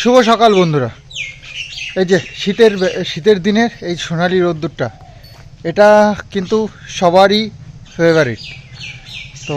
শুভ সকাল বন্ধুরা। এই যে শীতের শীতের দিনের এই সোনালি রোদ্দুরটা, এটা কিন্তু সবারই ফেভারিট তো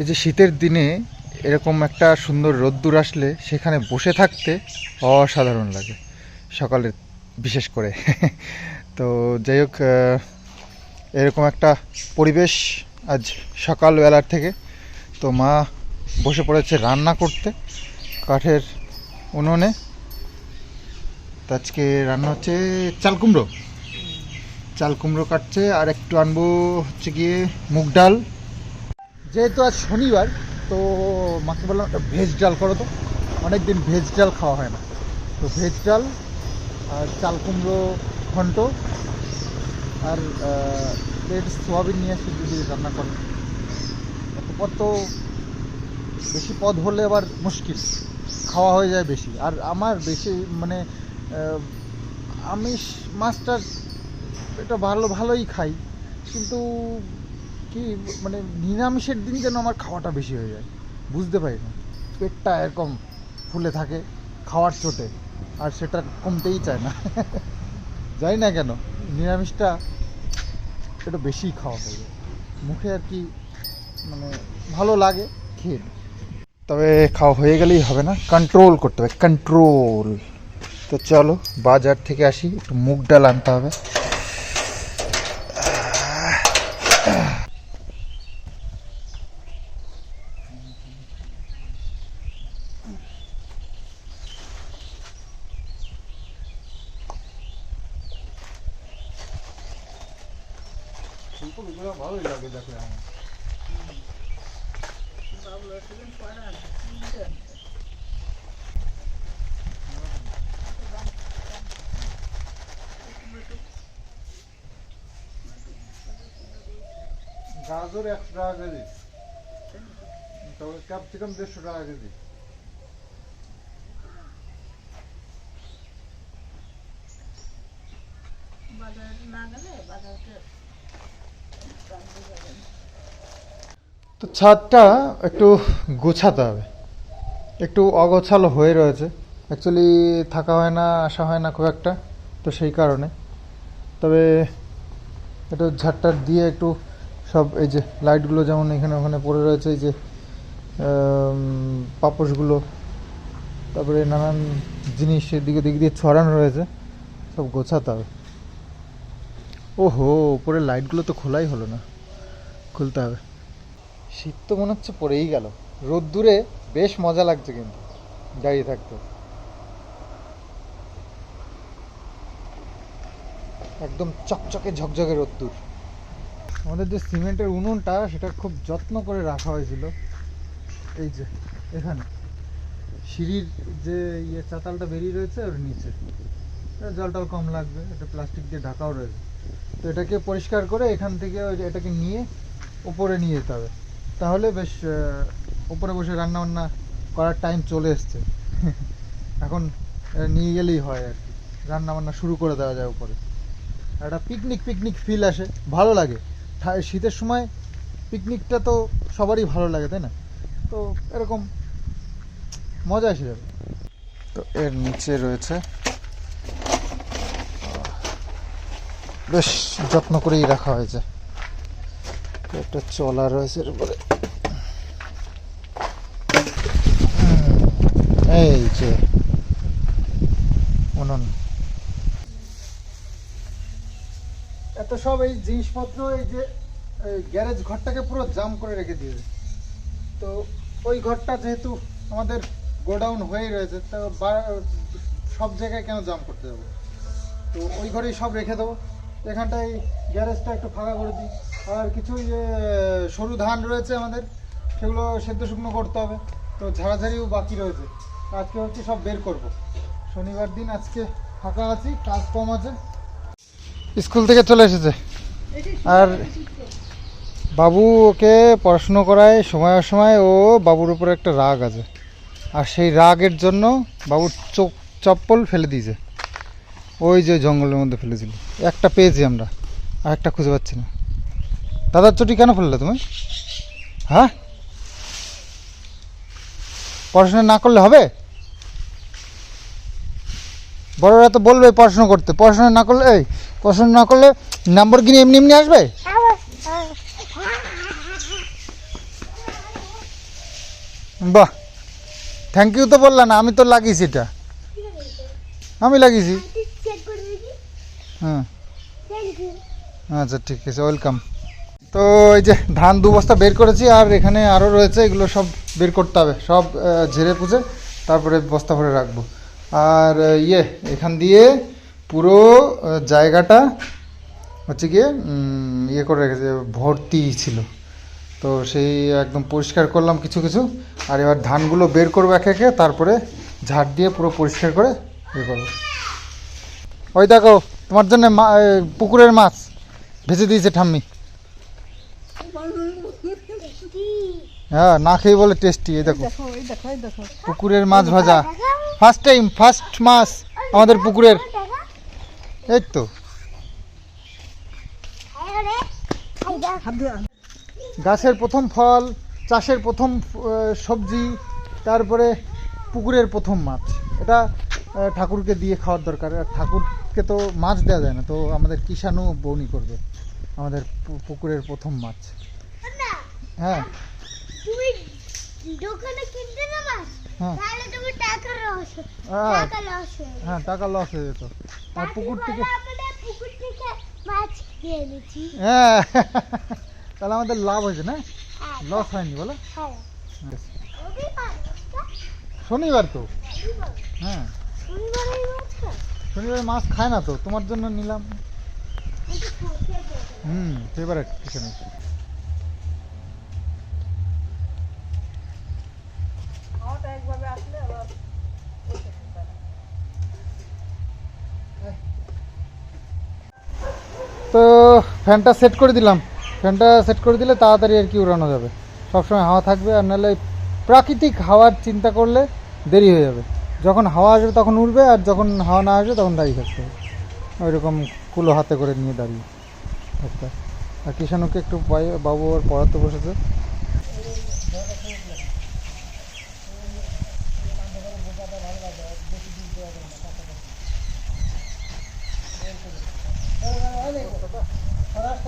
এই যে শীতের দিনে এরকম একটা সুন্দর রোদ্দুর আসলে সেখানে বসে থাকতে অসাধারণ লাগে সকালে বিশেষ করে। তো যাই হোক এরকম একটা পরিবেশ আজ সকালবেলার থেকে, তো মা বসে পড়েছে রান্না করতে। কাঠের উনুনে। আজকে রান্না হচ্ছে চাল কুমড়ো। চাল কুমড়ো কাটছে, আর একটু আনব হচ্ছে গিয়ে মুগ ডাল। যেহেতু আজ শনিবার, তো মাকে বললাম ভেজ ডাল করো তো। অনেকদিন ভেজ ডাল খাওয়া হয় না। তো ভেজ ডাল, আর চাল কুমড়ো ঘন্ট, আর প্লেট সোয়াবিন নিয়ে আসি যদি রান্না করেন তো বেশি পদ হলে আবার মুশকিল। খাওয়া হয়ে যায় বেশি। আর আমার বেশি মানে আমিষ মাছটা এটা ভালো, ভালোই খাই। কিন্তু কি মানে নিরামিষের দিন যেন আমার খাওয়াটা বেশি হয়ে যায়। বুঝতে পারি না। পেটটা এরকম ফুলে থাকে, খাওয়ার চোটে। আর সেটা কমতেই চায় না। জানি না কেন, নিরামিষটা একটু বেশিই খাওয়া হয়ে যায়। মুখে আর কি মানে ভালো লাগে, খেয়ে। তবে খাওয়া হয়ে গেলেই হবে না কন্ট্রোল করতে হবে কন্ট্রোল তো চলো বাজার থেকে আসি একটু মুগ ডাল আনতে হবে ভালোই লাগে দেখলে আমার গাজর একশো টাকা কেজি তবে ক্যাপসিকাম দেড়শো টাকা কেজি বাজারে না গেলে বাজারকে তো ছাদটা একটু গোছাতে হবে। একটু অগোছালো হয়ে রয়েছে। অ্যাকচুয়ালি থাকা হয় না আসা হয় না খুব একটা তো সেই কারণে। তবে একটু ঝাড়টার দিয়ে একটু সব এই যে লাইটগুলো যেমন এখানে ওখানে পড়ে রয়েছে এই যে আম, পাপোশগুলো তারপরে নানান জিনিস এদিকে দিক দিয়ে ছড়ানো রয়েছে সব গোছাতে হবে। ওহো উপরে লাইটগুলো তো খোলাই হলো না খুলতে হবে। শীত তো মনে হচ্ছে পড়েই গেল। রোদ্দুরে বেশ মজা লাগছে কিন্তু দাঁড়িয়ে থাকতে। একদম চকচকে ঝকঝকে রোদ্দুর। আমাদের যে সিমেন্টের উনুনটা, সেটা খুব যত্ন করে রাখা হয়েছিল। এই যে, এখানে। সিঁড়ির যে ইয়ে চাতালটা বেরিয়ে রয়েছে, ওর নিচে। জল টল কম লাগবে, এটা প্লাস্টিক দিয়ে ঢাকাও রয়েছে। তো এটাকে পরিষ্কার করে এখান থেকে এটাকে নিয়ে উপরে নিয়ে যেতে হবে। তাহলে বেশ উপরে বসে রান্না বান্না করার টাইম চলে এসছে। এখন নিয়ে গেলেই হয় আর কি। রান্না বান্না শুরু করে দেওয়া যায় উপরে। একটা পিকনিক পিকনিক ফিল আসে, ভালো লাগে। শীতের সময় পিকনিকটা তো সবারই ভালো লাগে তাই না? তো এরকম মজা এসে যাবে। তো এর নিচে রয়েছে। বেশ যত্ন করেই রাখা হয়েছে। একটা চলা রয়েছে এর উপরে। এই যে উনুন। এত সব এই জিনিসপত্র, এই যে গ্যারেজ ঘরটাকে পুরো জাম করে রেখে দিয়েছে। তো ওই ঘরটা যেহেতু আমাদের গোডাউন হয়ে রয়েছে, তো সব জায়গায় কেন জাম করতে যাব? তো ওই ঘরেই সব রেখে দেবো। এখানটায় গ্যারেজটা একটু ফাঁকা করে দিই। আর কিছু যে, সরু ধান রয়েছে আমাদের, সেগুলো সেদ্ধ শুকনো করতে হবে। তো ঝাড়াঝাড়িও বাকি রয়েছে। আজকে হচ্ছে সব বের করব। শনিবার দিন আজকে ফাঁকা আছি, কাজ কম আছে। স্কুল থেকে চলে এসেছে। আর বাবু ওকে পড়াশুনো করায় সময় সময় ও বাবুর উপরে একটা রাগ আছে। আর সেই রাগের জন্য বাবুর চোখ চপ্পল ফেলে দিয়েছে। ওই যে জঙ্গলের মধ্যে ফেলেছিল। একটা পেয়েছি আমরা, আর একটা খুঁজে পাচ্ছি না। দাদার চটি কেন ফেললে তুমি? হ্যাঁ? পড়াশোনা না করলে হবে? বড়রা তো বলবে পড়াশোনা করতে। পড়াশোনা না করলে, এই, পড়াশোনা না করলে নাম্বার কিনে এমনি এমনি আসবে? বাহ থ্যাংক ইউ তো বললাম না, আমি তো লাগিয়েছি এটা। আমি লাগিয়েছি। হ্যাঁ। আচ্ছা ঠিক আছে ওয়েলকাম তো এই যে ধান দু বস্তা বের করেছি, আর এখানে আরও রয়েছে, এগুলো সব বের করতে হবে। সব ঝেড়ে পুজে তারপরে বস্তা ভরে রাখব। আর ইয়ে এখান দিয়ে পুরো জায়গাটা হচ্ছে গিয়ে ইয়ে করে রেখেছে, ভর্তি ছিল। তো সেই একদম পরিষ্কার করলাম কিছু কিছু। আর এবার ধানগুলো বের করব একে একে, তারপরে ঝাড় দিয়ে পুরো পরিষ্কার করে ইয়ে করব। ওই দেখো, তোমার জন্য পুকুরের মাছ ভেজে দিয়েছে ঠাম্মি। হ্যাঁ না খেয়ে বলে টেস্টি এই দেখো। পুকুরের মাছ ভাজা। ফার্স্ট টাইম ফার্স্ট মাছ আমাদের পুকুরের। এই তো। গাছের প্রথম ফল চাষের প্রথম সবজি তারপরে পুকুরের প্রথম মাছ। এটা ঠাকুরকে দিয়ে খাওয়ার দরকার। আর ঠাকুরকে তো মাছ দেওয়া যায় না তো আমাদের কিষাণু বৌনি করবে আমাদের পুকুরের প্রথম মাছ। হ্যাঁ। দোকানে কিনতে না মাছ হ্যাঁ। তাহলে তুমি টাকা লস হ্যাঁ টাকা লস হয়ে হ্যাঁ টাকা লস হয়ে যেত। আর পুকুর থেকে পুকুর থেকে মাছ নিয়ে এনেছি। হ্যাঁ। তাহলে আমাদের লাভ হয়েছে না? হ্যাঁ। লস হয়নি বলো। হ্যাঁ। শনিবার তো। হ্যাঁ। শনিবার মাছ খায়? না তো তোমার জন্য নিলাম। হুম ফেভারেট কিষাণু খাওয়াটা একভাবে আসলে আবার তো ফ্যানটা সেট করে দিলাম। ফ্যানটা সেট করে দিলে তাড়াতাড়ি আর কি উড়ানো যাবে। সবসময় হাওয়া থাকবে আর নাহলে প্রাকৃতিক হাওয়ার চিন্তা করলে দেরি হয়ে যাবে। যখন হাওয়া আসবে তখন উড়বে আর যখন হাওয়া না আসবে তখন দাঁড়িয়ে থাকতে হবে ওই রকম কুলো হাতে করে নিয়ে দাঁড়িয়ে। আর কিষানুকে একটু বাবু আর পড়াতে বসেছে।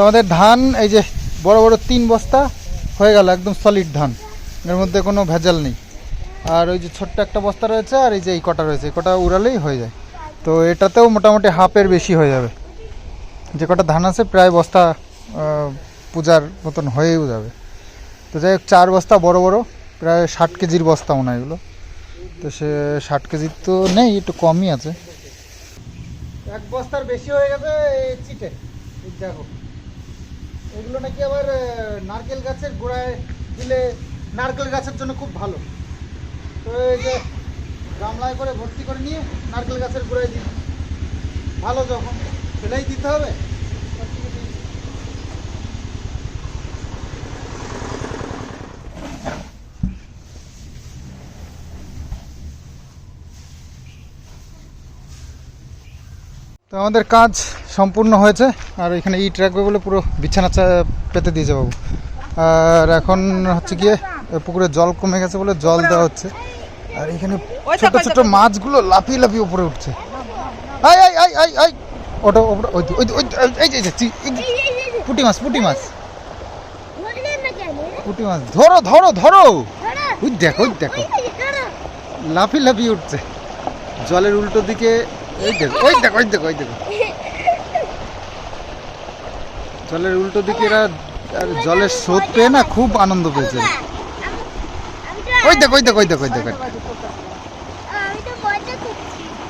তো আমাদের ধান, এই যে বড় বড় তিন বস্তা হয়ে গেল, একদম সলিড ধান। এর মধ্যে কোনো ভেজাল নেই। আর ওই যে ছোট্ট একটা বস্তা রয়েছে, আর এই যে এই কটা রয়েছে, এই কটা উড়ালেই হয়ে যায়। তো এটাতেও মোটামুটি হাফের বেশি হয়ে যাবে। যে কটা ধান আছে, প্রায় বস্তা পূজার মতন হয়েও যাবে। তো যাই হোক, চার বস্তা বড় বড়, প্রায় ষাট কেজির বস্তা মনে হয় এগুলো। তো সে ষাট কেজির তো নেই, একটু কমই আছে। এক বস্তার বেশি হয়ে গেছে চিটে দেখো। এগুলো নাকি আবার নারকেল গাছের গোড়ায় দিলে নারকেল গাছের জন্য খুব ভালো। তো এই যে গামলায় করে ভর্তি করে নিয়ে নারকেল গাছের গোড়ায় দিই ভালো যখন, সেটাই দিতে হবে। তো আমাদের কাজ সম্পূর্ণ হয়েছে আর এখানে ইট রাখবে বলে পুরো বিছানা পেতে দিয়েছে বাবু। আর এখন হচ্ছে গিয়ে পুকুরে জল কমে গেছে বলে জল দেওয়া হচ্ছে। আর এখানে ছোট ছোট মাছগুলো লাফিয়ে লাফিয়ে উপরে উঠছে। আই আই আই আই আই ওটা ওপরে ওই ওই ওই পুঁটি মাছ পুঁটি মাছ। পুঁটি মাছ ধরো ধরো ধরো। ওই দেখো ওই দেখো। লাফিয়ে লাফিয়ে উঠছে। জলের উল্টো দিকে দেখো জলের উল্টো দিকে এরা, আর জলের স্রোত পেয়ে না খুব আনন্দ পেয়েছে।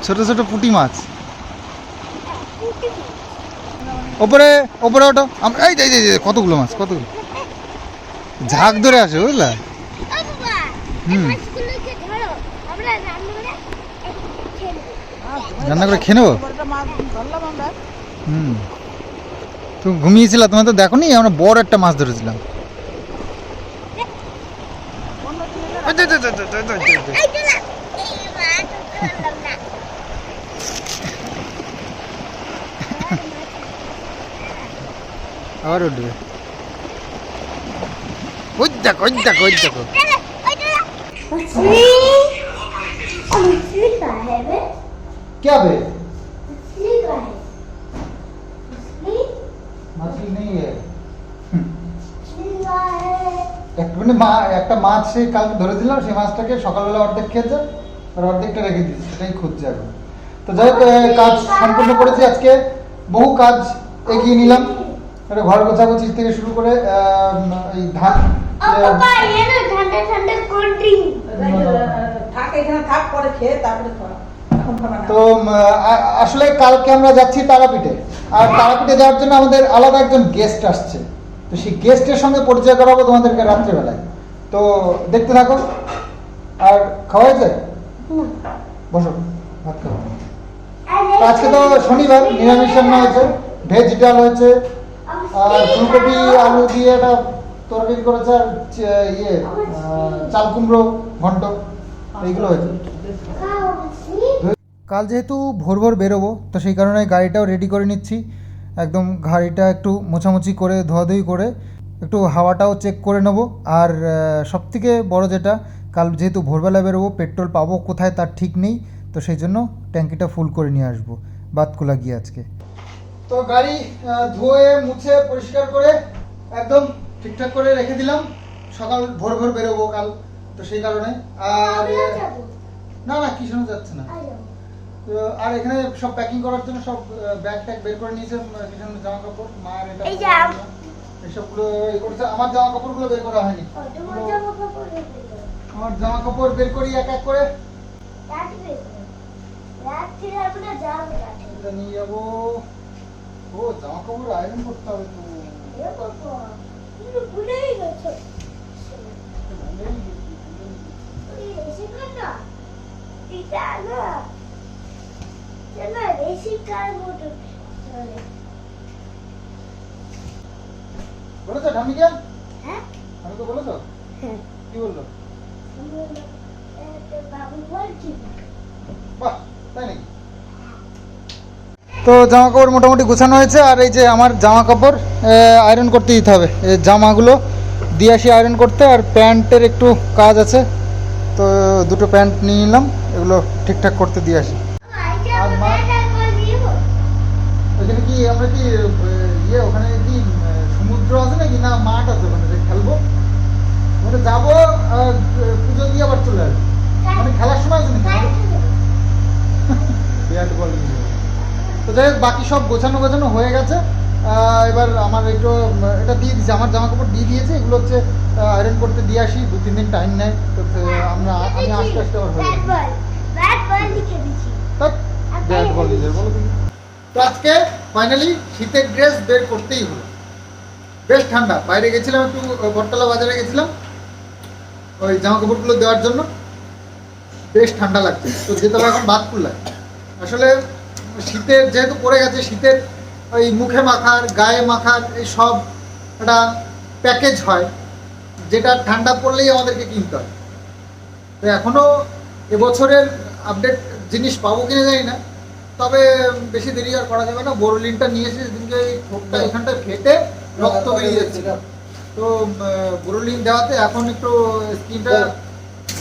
ছোট ছোট পুটি মাছ। ওপরে ওপরে ওটো এই এই এই কতগুলো মাছ, কতগুলো? ঝাঁক ধরে আসে, বুঝলা? এই হুম। মাছগুলোকে ধরো আমরা রান্না করে রান্না করে খেয়ে নেব? হুম। তুমি ঘুমিয়েছিল তোমার তো দেখো নি আমরা বড় একটা মাছ ধরেছিলাম। আবার উঠবে। ওই দেখো ওই দেখো ওই দেখো। क्या बे मछली का है मछली মাছলি নেই मछली का है একটুখানি মা একটা মাছ সে কালকে ধরেছিলাম সেই মাছটাকে সকালবেলা অর্ধেক খেয়েছে আর অর্ধেকটা রেখে দিয়েছে সেটাই খুঁজছে এখন তো যাই হোক এ, কাজ সম্পূর্ণ করেছি আজকে বহু কাজ এগিয়ে নিলাম একটা ঘর গোছাগুছি থেকে শুরু করে আম, এই ধান और पापा ये ना ठंडा ठंडा कोल्ड ड्रिंक থাক এখানে থাক পরে খেয়ে তারপরে তো আসলে কালকে আমরা যাচ্ছি তারাপীঠে। আর তারাপীঠে যাওয়ার জন্য আমাদের আলাদা একজন গেস্ট আসছে। তো সেই গেস্টের সঙ্গে পরিচয় করাবো তোমাদেরকে রাত্রিবেলায়। তো দেখতে থাকো। আর খাওয়া হয়েছে? বসো, ভাত খাওয়া আজকে তো শনিবার, নিরামিষ রান্না হয়েছে ভেজ ডাল হয়েছে, আর ফুলকপি, আলু দিয়ে একটা তরকারি করেছে, আর ইয়ে চাল কুমড়ো, ঘন্ট, এইগুলো হয়েছে। কাল যেহেতু ভোর ভোর বেরোবো তো সেই কারণে গাড়িটাও রেডি করে নিচ্ছি। একদম গাড়িটা একটু মোছামুছি করে ধোয়াধুয়ি করে একটু হাওয়াটাও চেক করে নেব। আর সব থেকে বড়ো যেটা কাল যেহেতু ভোরবেলা বেরোবো পেট্রোল পাবো কোথায় তার ঠিক নেই তো সেই জন্য ট্যাঙ্কিটা ফুল করে নিয়ে আসব বাতকুলা গিয়ে আজকে। তো গাড়ি ধুয়ে মুছে পরিষ্কার করে একদম ঠিকঠাক করে রেখে দিলাম। সকাল ভোর ভোর বেরোবো কাল তো সেই কারণে। আর না না কিষানো যাচ্ছে না। আর এখানে সব প্যাকিং করার জন্য সব ব্যাগ ট্যাগ বের করে নিয়েছে কিছু জামা কাপড় মার এটা এসবগুলো এই করছে। আমার জামা কাপড়গুলো বের করা হয়নি। আমার জামা কাপড় বের করি এক এক করে। নিয়ে যাব। ও জামা কাপড় আয়রন করতে হবে তো। ভুলেই গেছো। ভুলেই তো জামা কাপড় মোটামুটি গুছানো হয়েছে আর এই যে আমার জামা কাপড় আয়রন করতে দিতে হবে। জামাগুলো দিয়ে আসি আয়রন করতে আর প্যান্টের একটু কাজ আছে। তো দুটো প্যান্ট নিয়ে নিলাম এগুলো ঠিকঠাক করতে দিয়ে আসি। আউটডোর আছে নাকি? না মাঠ আছে মানে খেলব। মানে যাব পুজো দিয়ে আবার চলে আসব। মানে খেলার সময় আছে নাকি? তো যাই হোক বাকি সব গোছানো গোছানো হয়ে গেছে। এবার আমার একটু এটা দিয়ে দিয়েছে আমার জামা কাপড় দিয়ে দিয়েছে। এগুলো হচ্ছে আয়রন করতে দিয়ে আসি। দু তিন দিন টাইম নেয়। তো আমরা আমি আস্তে আস্তে আবার হয়ে ব্যাট বল বলো তো আজকে ফাইনালি শীতের ড্রেস বের করতেই হলো বেশ ঠান্ডা। বাইরে গেছিলাম একটু বটতলা বাজারে গেছিলাম ওই জামা কাপড়গুলো দেওয়ার জন্য। বেশ ঠান্ডা লাগছে। তো যেতে হবে এখন বাদ খুললায় আসলে শীতের যেহেতু পড়ে গেছে শীতের ওই মুখে মাখার গায়ে মাখার এই সব একটা প্যাকেজ হয় যেটা ঠান্ডা পড়লেই আমাদেরকে কিনতে হয়। তো এখনও এবছরের আপডেট জিনিস পাবো কিনা জানি না। তবে বেশি দেরি আর করা যাবে না। বোরোলিনটা নিয়ে এসে সেদিনকে এই ঠোঁটটা এখানটা ফেটে রক্ত বেরিয়ে যাচ্ছে তো বোরোলিন দেওয়াতে এখন একটু স্কিনটা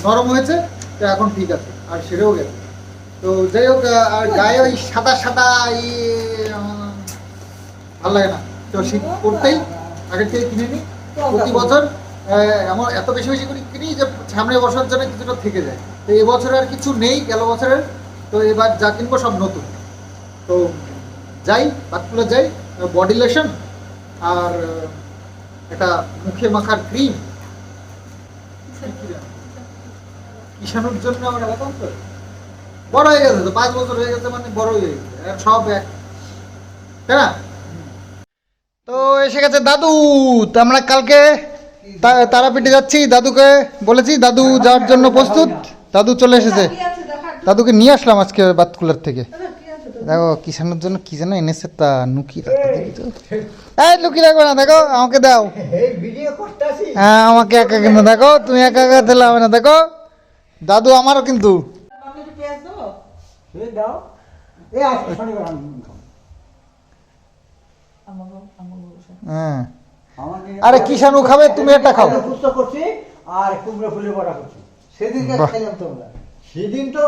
নরম হয়েছে তো এখন ঠিক আছে আর সেরেও গেছে। তো যাই হোক আর গায়ে ওই সাদা সাদা এই ভালো লাগে না। তো শীত করতেই আগের থেকে কিনে নিই প্রতি বছর এমন এত বেশি বেশি করে কিনি যে সামনে বছর জন্য কিছুটা থেকে যায়। তো এবছর আর কিছু নেই গেল বছরের। তো এবার যা কিনবো সব নতুন। তো যাই বাদগুলো যাই বডি লোশন আর একটা মুখে মাখার ক্রিম কিষানোর জন্য আমার এলাকাম বড় হয়ে গেছে তো, পাঁচ বছর হয়ে গেছে মানে বড় হয়ে গেছে সব এক। তাই না? তো এসে গেছে দাদু, তো আমরা কালকে তারাপীঠে যাচ্ছি, দাদুকে বলেছি, দাদু যাওয়ার জন্য প্রস্তুত। দাদু চলে এসেছে। দাদুকে নিয়ে আসলাম আজকে বাতকুলার থেকে? দেখো কিষানোর জন্য কি যেন এনেছে তা নুকি রাখতে দেখি তো এই লুকি রাখবে না দেখো আমাকে দাও। হ্যাঁ আমাকে একা কিন্তু দেখো তুমি একা একা দিলে হবে না দেখো। দাদু আমারও কিন্তু। হ্যাঁ। আরে কিষানু খাবে তুমি একটা খাও। আর কুমড়ো ফুলের বড়া করছি সেদিনকে বাহ। খাইলাম তোমরা। সেদিন তো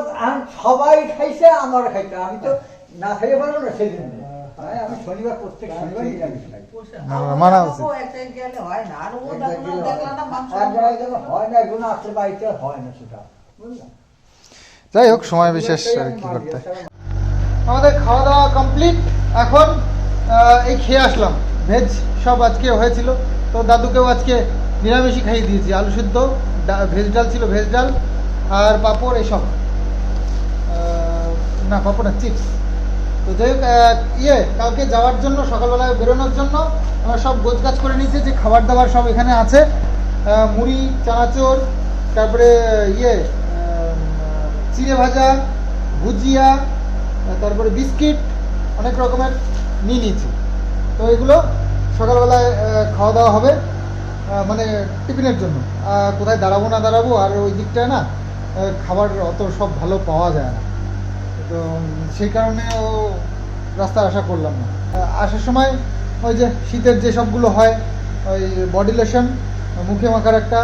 সবাই খাইছে আমার খাইতে আমি তো না খাইতে পারব না সেদিন হ্যাঁ, আমি শনিবার প্রত্যেক শনিবার নিরামিষ খাই মানা হয় না। আর ও হয় না এগুলো আসলে বাড়িতে হয় না সেটা। বুঝলাম যাই হোক সময় বিশেষ আর কি করতে? আমাদের খাওয়া দাওয়া কমপ্লিট এখন এই খেয়ে আসলাম। ভেজ সব আজকে হয়েছিল। তো দাদুকেও আজকে নিরামিষই খাইয়ে দিয়েছি। আলু সিদ্ধ ভেজ ডাল ছিল ভেজ ডাল আর পাঁপড় এসব। না পাঁপড় না চিপস। তো যাই হোক ইয়ে কালকে যাওয়ার জন্য, সকালবেলায় বেরোনোর জন্য আমরা সব গোছগাছ করে নিয়েছি, যে খাবার দাবার সব এখানে আছে। মুড়ি, চানাচোর, তারপরে ইয়ে চিড়ে ভাজা, ভুজিয়া তারপরে বিস্কিট, অনেক রকমের নিয়ে নিয়েছি। তো এগুলো সকালবেলায় খাওয়া দাওয়া হবে মানে টিফিনের জন্য। কোথায় দাঁড়াবো না দাঁড়াবো, আর ওই দিকটায় না খাবার অত সব ভালো পাওয়া যায় না। তো সেই কারণে ও রাস্তায় আশা করলাম না। আসার সময় ওই যে শীতের যে সবগুলো হয়, ওই বডি লোশন মুখে মাখার একটা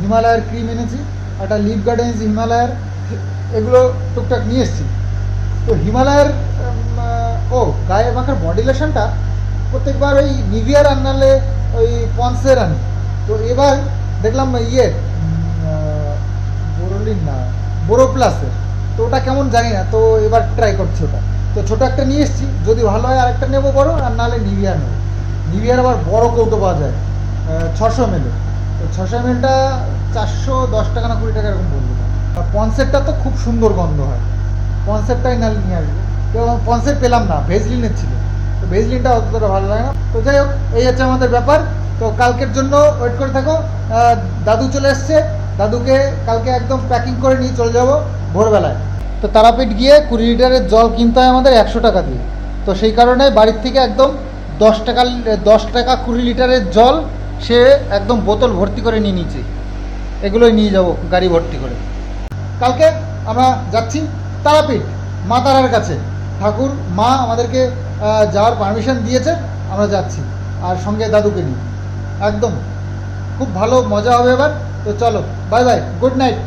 হিমালয়ের ক্রিম এনেছি, একটা লিপ গার্ড এনেছি হিমালয়ের, এগুলো টুকটাক নিয়ে এসেছি। তো হিমালয়ের ও, গায়ে মাখার বডি লোশনটা প্রত্যেকবার ওই নিভিয়ার আনলে ওই পন্সের আনি তো এবার দেখলাম ইয়ে বোরোলিন না বোরো প্লাসের তো ওটা কেমন জানি না, তো এবার ট্রাই করছি ওটা। তো ছোটো একটা নিয়ে এসেছি, যদি ভালো হয় আরেকটা নেব বড়, আর নাহলে নিভিয়া নেব। নিভিয়ার আবার বড় কৌটো পাওয়া যায় ছশো এম তো ছশো এম এলটা চারশো দশ টাকা না কুড়ি টাকা এরকম আর পনসেটটা তো খুব সুন্দর গন্ধ হয়। পনসেটটাই নাহলে নিয়ে আসব। তো পনসেট পেলাম না ভেজলিনের ছিল। তো ভেজলিনটা অতটা ভালো লাগে না। তো যাই হোক, এই হচ্ছে আমাদের ব্যাপার। তো কালকের জন্য ওয়েট করে থাকো। দাদু চলে এসছে। দাদুকে কালকে একদম প্যাকিং করে নিয়ে চলে যাব ভোরবেলায়। তো তারাপীঠ গিয়ে কুড়ি লিটারের জল কিনতে হয় আমাদের একশো টাকা দিয়ে। তো সেই কারণে বাড়ির থেকে একদম দশ টাকা দশ টাকা কুড়ি লিটারের জল সে একদম বোতল ভর্তি করে নিয়ে নিয়েছে। এগুলোই নিয়ে যাব, গাড়ি ভর্তি করে। কালকে আমরা যাচ্ছি তারাপীঠ, মা তারার কাছে। ঠাকুর, মা আমাদেরকে যাওয়ার পারমিশন দিয়েছে, আমরা যাচ্ছি। আর সঙ্গে দাদুকে নিয়ে। একদম। খুব ভালো মজা হবে এবার। তো চলো বাই বাই গুড নাইট